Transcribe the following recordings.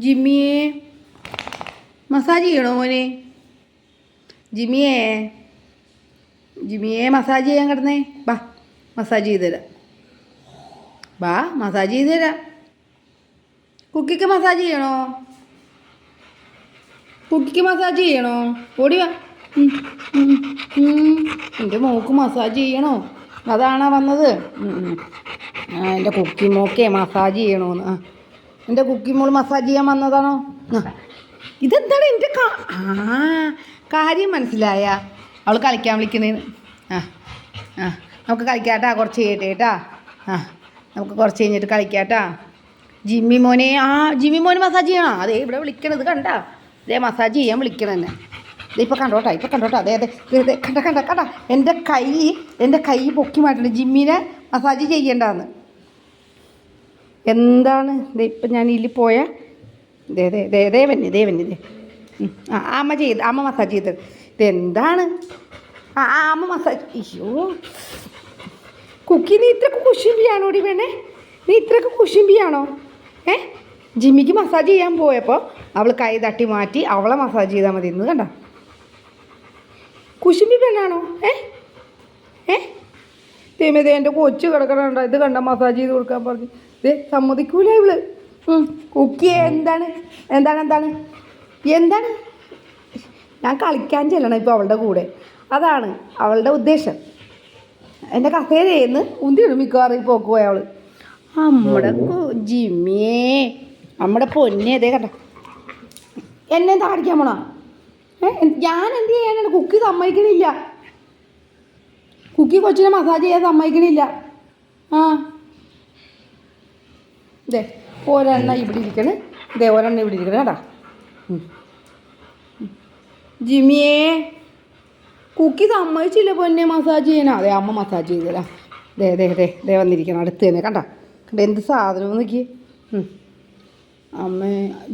ജിമ്മിയെ. Massage ചെയ്യണോ മോനെ? ജിമ്മിയെ. ജിമ്മിയെ massage ചെയ്യാൻ കിടന്നേ. ബാ മസാജ് ചെയ്തുതരാം ബാ മസാജ് ചെയ്തുതരാം കുക്കിക്ക് മസാജ് ചെയ്യണോ? കുക്കിക്ക് മസാജ് ചെയ്യണോ? ഓടി വാ. എന്റെ മോക്ക് മസാജ് ചെയ്യണോ? അതാണോ വന്നത്? എന്റെ കുക്കി മോക്കേ മസാജ് ചെയ്യണോന്ന്. ആ. എന്റെ കുക്കി മോൾ മസാജ് ചെയ്യാൻ വന്നതാണോ? ഇതെന്താണ് എന്റെ ആ കാര്യം മനസ്സിലായ. അവൾ കളിക്കാൻ വിളിക്കുന്നതിന്. ആ ആ. നമുക്ക് കളിക്കാട്ടാ കുറച്ച് ചെയ്യട്ടെ കേട്ടാ. ആ നമുക്ക് കുറച്ച് കഴിഞ്ഞിട്ട് കളിക്കാട്ടാ. ജിമ്മി മോനെ ആ ജിമ്മി മോന് മസാജ് ചെയ്യണോ? അതെ ഇവിടെ വിളിക്കണത് കണ്ട. അതേ മസാജ് ചെയ്യാൻ വിളിക്കണം ഇതേ ഇപ്പോൾ കണ്ടോട്ടാ ഇപ്പോൾ കണ്ടോട്ടാ. അതെ അതെ കണ്ട കണ്ട കണ്ട. എന്റെ കൈ എന്റെ കൈ പൊക്കി മാറ്റണം ജിമ്മിനെ മസാജ് ചെയ്യണ്ടാന്ന്. എന്താണ്? ഇപ്പം ഞാൻ ഇതിൽ പോയ ദേ ദേ ദേ ദേ വന്നി ദേ. ആ അമ്മ ചെയ്ത് അമ്മ മസാജ് ചെയ്തത് ഇതെന്താണ് ആ അമ്മ മസാജ് അയ്യോ. കുക്കി നീ ഇത്രക്ക് കുശുമ്പിയാണോ ഡി വേണേ നീ ഇത്രക്ക് ചെയ്യാണോ ഏ? ജിമ്മിക്ക് മസാജ് ചെയ്യാൻ പോയപ്പോൾ അവൾ കൈ തട്ടി മാറ്റി അവളെ മസാജ് ചെയ്താൽ മതി. ഇന്ന് കണ്ട? കുശുമ്പി പെണ്ണാണോ? ഏ? ഏ? ദേ എന്റെ കൊച്ചു കിടക്കണുണ്ടോ? ഇത് കണ്ട? മസാജ് ചെയ്ത് കൊടുക്കാൻ പറഞ്ഞു. ദേ സമ്മതിക്കൂല ഇവൾ. കുക്കി എന്താണ്? എന്താണ് എന്താണ്? എന്താണ്? ഞാൻ കളിക്കാൻ ചെല്ലണം ഇപ്പോൾ അവളുടെ കൂടെ. അതാണ് അവളുടെ ഉദ്ദേശം. എന്റെ കസേരയെന്ന് ഉന്തിയിടും മിക്കവാറും പോക്ക് പോയ അവൾ. നമ്മുടെ ജിമ്മിയേ നമ്മുടെ പൊന്നെ അതേ കണ്ട. എന്നെ എന്താ കാണിക്കാൻ പോണോ? ഞാൻ എന്ത് ചെയ്യാനാണ്? കുക്കി സമ്മതിക്കണില്ല. കുക്കി കൊച്ചിനെ മസാജ് ചെയ്യാൻ സമ്മതിക്കണില്ല. ആ. ഇതേ ഒരെണ്ണ ഇവിടെ ഇരിക്കണേ. ഇതേ ഒരെണ്ണ ഇവിടെ ഇരിക്കണേ കേട്ടാ. ജിമിയേ കുക്കി സമ്മതിച്ചില്ല പൊന്നെ മസാജ് ചെയ്യാനാ അതെ അമ്മ മസാജ് ചെയ്തരാ ദേ ദേ ദേ ദേ വന്നിരിക്കണം അടുത്ത് തന്നെ കണ്ട? കണ്ട എന്ത് സാധനവും നോക്കി അമ്മ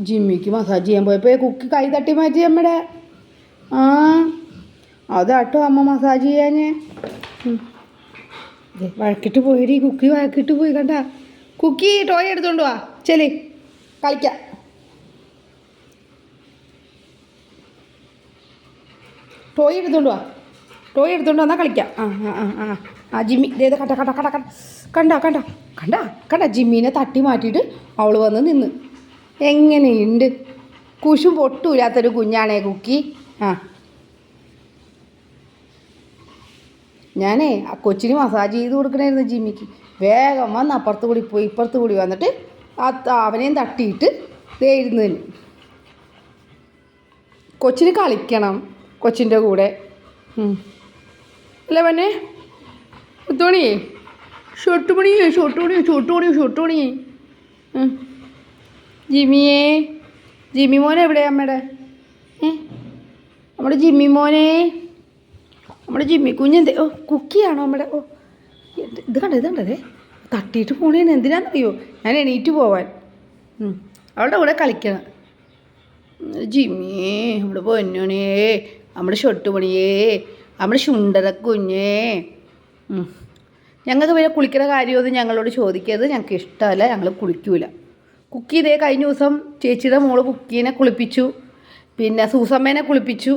ജിമ്മിക്ക് മസാജ് ചെയ്യാൻ പോയപ്പോൾ കുക്കി കൈ തട്ടി മാറ്റി അമ്മയുടെ ആ അതാട്ടോ അമ്മ മസാജ്. ദേ, വഴക്കിട്ട് പോയിടി കുക്കി വഴക്കിട്ട് പോയി കണ്ട? കുക്കി ടോയ് എടുത്തോണ്ട് വാ. ചെലി. കളിക്കാം. ടോയ് എടുത്തോണ്ട് വാ. ടോയ് എടുത്തോണ്ട് വന്നാൽ കളിക്കാം. ആ ആ ആ ആ. ജിമ്മി. ദേ കണ്ട കണ്ട കണ്ട കണ്ട. കണ്ട കണ്ട. കണ്ട കണ്ട. ജിമ്മിനെ തട്ടി മാറ്റിയിട്ട് അവൾ വന്ന് നിന്ന്. എങ്ങനെയുണ്ട്? കുശും പൊട്ടൂലാത്തൊരു കുഞ്ഞാണേ കുക്കി. ആ. ഞാനേ ആ കൊച്ചിന് മസാജ് ചെയ്ത് കൊടുക്കണമായിരുന്നു ജിമ്മിക്ക്. വേഗം വന്ന് അപ്പുറത്ത് കൂടി പോയി ഇപ്പുറത്ത് കൂടി വന്നിട്ട് ആ അവനെയും തട്ടിയിട്ട് ദേ കൊച്ചിന് കളിക്കണം കൊച്ചിന്റെ കൂടെ. അല്ല പന്നെ? തോണിയേ ഷൊട്ട് പണിയേ ഷൊട്ട് പണിയോ ഷൊട്ട് ജിമ്മി മോനെ എവിടെയാ അമ്മയുടെ? ഏ നമ്മുടെ ജിമ്മി മോനെ നമ്മുടെ ജിമ്മി കുഞ്ഞെന്ത്? ഓ കുക്കിയാണോ നമ്മുടെ? ഓ ഇത് ഇത് കണ്ടോ ഇത് കണ്ടതേ തട്ടിയിട്ട് പോണേന്ന് എന്തിനാണെന്നറിയോ ഞാൻ എണീറ്റ് പോവാൻ. അവളുടെ കൂടെ കളിക്കണം. ജിമ്മിയേ നമ്മുടെ പൊന്നുണിയേ നമ്മുടെ ഷൊട്ട് പണിയേ നമ്മുടെ ശുണ്ടര കുഞ്ഞേ. ഞങ്ങൾക്ക് പിന്നെ കുളിക്കുന്ന കാര്യമൊന്നും ഞങ്ങളോട് ചോദിക്കരുത്. ഞങ്ങൾക്ക് ഇഷ്ടമല്ല ഞങ്ങൾ കുളിക്കൂല. കുക്കി ഇതേ കഴിഞ്ഞ ദിവസം ചേച്ചിയുടെ മോൾ കുക്കീനെ കുളിപ്പിച്ചു. പിന്നെ സൂസമ്മേനെ കുളിപ്പിച്ചു.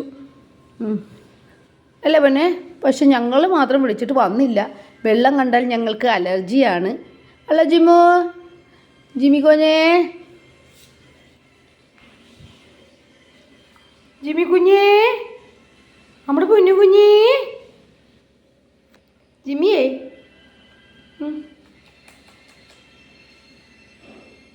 അല്ല പിന്നെ പക്ഷെ ഞങ്ങൾ മാത്രം വിളിച്ചിട്ട് വന്നില്ല. വെള്ളം കണ്ടാൽ ഞങ്ങൾക്ക് അലർജിയാണ്. അല്ല ജിമോ ജിമി കോഞ്ഞേ. ജിമി കുഞ്ഞേ. നമ്മുടെ പൊന്നു കുഞ്ഞേ.